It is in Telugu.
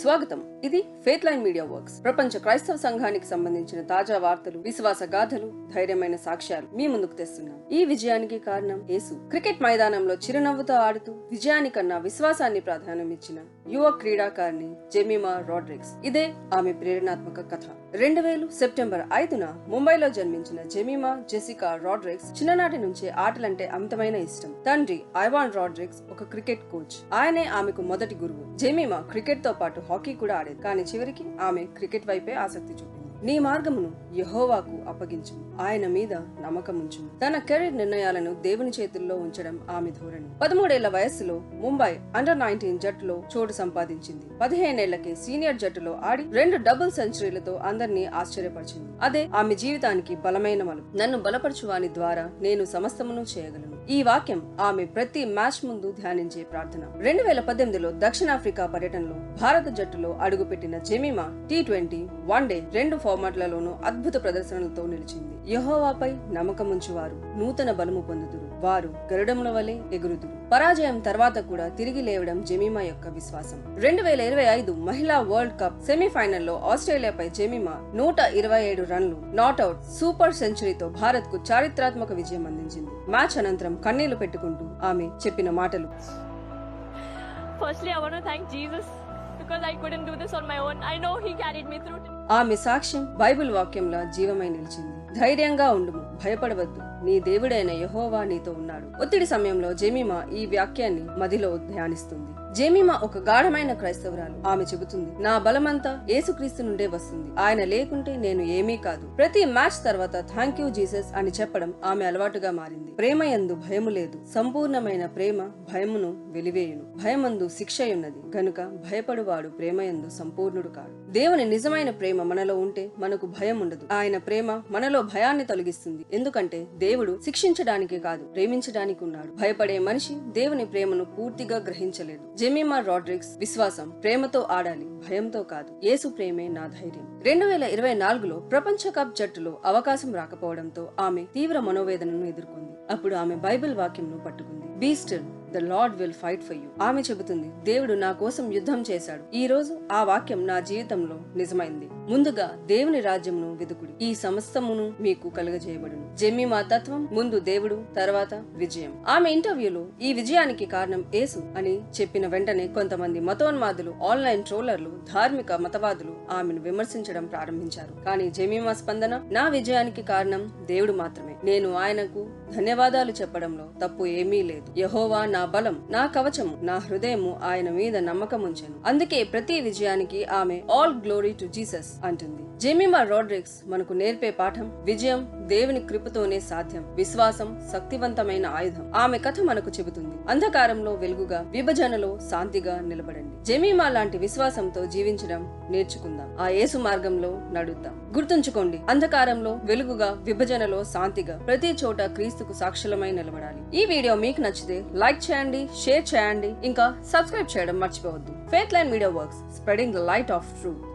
స్వాగతం. ఇది ఫేత్ లైన్ మీడియా వర్క్స్. ప్రపంచ క్రైస్తవ సంఘానికి సంబంధించిన తాజా వార్తలు విశ్వాస గాథలు ధైర్యమైన సాక్ష్యాలు మీ ముందుకు తెస్తున్నాం. ఈ విజయానికి కారణం యేసు. క్రికెట్ మైదానంలో చిరునవ్వుతో ఆడుతూ విజయానికన్నా విశ్వాసాన్ని ప్రాధాన్యం ఇచ్చిన యువ క్రీడాకారిణి జెమిమా రాడ్రిక్స్ ఇదే ఆమె ప్రేరణాత్మక కథ. రెండు వేలు సెప్టెంబర్ ఐదున ముంబైలో జన్మించిన జెమిమా జెసికా రాడ్రిక్స్ చిన్ననాటి నుంచే ఆటలంటే అమితమైన ఇష్టం. తండ్రి ఐవాన్ రాడ్రిక్స్ ఒక క్రికెట్ కోచ్. ఆయనే ఆమెకు మొదటి గురువు. జెమిమా క్రికెట్తో పాటు హాకీ కూడా ఆడేది కానీ చివరికి ఆమె క్రికెట్ వైపే ఆసక్తి చూపింది. నీ మార్గమును యహోవాకు అప్పగించు. ఆయన మీద నమ్మకముంచు తన కెరీర్ నిర్ణయాలను దేవుని చేతుల్లో ఉంచడం ఆమె ధోరణి. పదమూడేళ్ళ వయస్సులో ముంబై అండర్ నైన్టీన్ జట్టులో చోటు సంపాదించింది. పదిహేనేళ్ళకే సీనియర్ జట్టులో ఆడి రెండు డబుల్ సెంచరీలతో అందరినీ ఆశ్చర్యపరిచింది. అదే ఆమె జీవితానికి బలమైన మలుపు. నన్ను బలపరచువాని ద్వారా నేను సమస్తమును చేయగలను. ఈ వాక్యం ఆమె ప్రతి మ్యాచ్ ముందు ధ్యానించే ప్రార్థన. రెండు వేల పద్దెనిమిదిలో దక్షిణాఫ్రికా పర్యటనలో భారత జట్టులో అడుగుపెట్టిన Jemimah T twenty one day రెండు ఫార్మాట్లలోనూ అద్భుత ప్రదర్శనలతో నిలిచింది. యహోవాపై నమ్మకముంచువారు నూతన బలము పొందుదురు. వారు గరుడముల వలె ఎగురుదురు. పరాజయం తర్వాత కూడా తిరిగి లేవడం జెమిమా యొక్క విశ్వాసం. రెండు వేల ఇరవై ఐదు మహిళా వరల్డ్ కప్ సెమీఫైనల్లో ఆస్ట్రేలియాపై జెమిమా నూట ఇరవై ఏడు రన్లు నాట్అవుట్ సూపర్ సెంచరీతో భారత్కు చారిత్రాత్మక విజయం అందించింది. మ్యాచ్ అనంతరం కోసం కన్నీళ్ళు పెట్టుకుంటూ ఆమె చెప్పిన మాటలు. Firstly I want to thank I couldn't do this on my own I know he ఆమె సాక్ష్యం బైబిల్ వాక్యంలా జీవమై నిలిచింది. ధైర్యంగా ఉండుము భయపడవద్దు. నీ దేవుడైన యహోవా నీతో ఉన్నాడు. ఒత్తిడి సమయంలో జెమిమా ఈ వాక్యాన్ని మదిలో ధ్యానిస్తుంది. జెమిమా ఒక గాఢమైన క్రైస్తవురాలు. ఆమె చెబుతుంది నా బలమంతా యేసుక్రీస్తు నుండే వస్తుంది. ఆయన లేకుంటే నేను ఏమీ కాదు. ప్రతి మ్యాచ్ తర్వాత థ్యాంక్ యూ జీసస్ అని చెప్పడం ఆమె అలవాటుగా మారింది. ప్రేమ యందు భయము లేదు. సంపూర్ణమైన ప్రేమ భయమును వెలివేయును. భయమందు శిక్షయున్నది గనుక భయపడువాడు ప్రేమయందు సంపూర్ణుడు కాడు. దేవుని నిజమైన ప్రేమ మనలో ఉంటే మనకు భయం ఉండదు. ఆయన ప్రేమ మనలో భయాన్ని తొలగిస్తుంది. ఎందుకంటే దేవుడు శిక్షించడానికి కాదు ప్రేమించడానికి ఉన్నాడు. భయపడే మనిషి దేవుని ప్రేమను పూర్తిగా గ్రహించలేదు జెమిమా రాడ్రిక్స్ విశ్వాసం ప్రేమతో ఆడాలి భయంతో కాదు. యేసు ప్రేమే నా ధైర్యం. రెండు వేల ఇరవై నాలుగులో ప్రపంచ కప్ జట్టులో అవకాశం రాకపోవడంతో ఆమె తీవ్ర మనోవేదనను ఎదుర్కొంది. అప్పుడు ఆమె బైబిల్ వాక్యంను పట్టుకుంది. Be still the lord will fight for you. ఆమె చెబుతుంది దేవుడు నా కోసం యుద్ధం చేశాడు. ఈ రోజు ఆ వాక్యం నా జీవితంలో నిజమైంది. ముందుగా దేవుని రాజ్యమును వెతుకుడి ఈ సమస్తమును మీకు కలుగజేయబడును. జెమ్మి మా తత్వం ముందు దేవుడు తర్వాత విజయం. ఆమె ఇంటర్వ్యూలో ఈ విజయానికి కారణం యేసు అని చెప్పిన వెంటనే కొంతమంది మతోన్మాదులు ఆన్లైన్ ట్రోలర్లు ధార్మిక మతవాదులు ఆమెను విమర్శించడం ప్రారంభించారు. కానీ జెమీమా స్పందన నా విజయానికి కారణం దేవుడు మాత్రమే. నేను ఆయనకు ధన్యవాదాలు చెప్పడంలో తప్పు ఏమీ లేదు. యహోవా నా బలం నా కవచము నా హృదయము ఆయన మీద నమ్మకముంచెను. అందుకే ప్రతి విజయానికి ఆమె ఆల్ గ్లోరీ టు జీసస్ అంటుంది. జెమిమా రోడ్రిక్స్ మనకు నేర్పే పాఠం విజయం దేవుని కృపతోనే సాధ్యం. విశ్వాసం శక్తివంతమైన ఆయుధం. ఆమె కథ మనకు చెబుతుంది. అంధకారంలో వెలుగుగా విభజనలో శాంతిగా నిలబడండి. జెమిమా లాంటి విశ్వాసంతో జీవించడం నేర్చుకుందాం. ఆ యేసు మార్గంలో నడుద్దాం. గుర్తుంచుకోండి అంధకారంలో వెలుగుగా విభజనలో శాంతిగా ప్రతి చోట క్రీస్తుకు సాక్షులమై నిలబడాలి. ఈ వీడియో మీకు నచ్చితే లైక్ చేయండి షేర్ చేయండి ఇంకా సబ్స్క్రైబ్ చేయడం మర్చిపోవద్దు. Faith line media works spreading the light of truth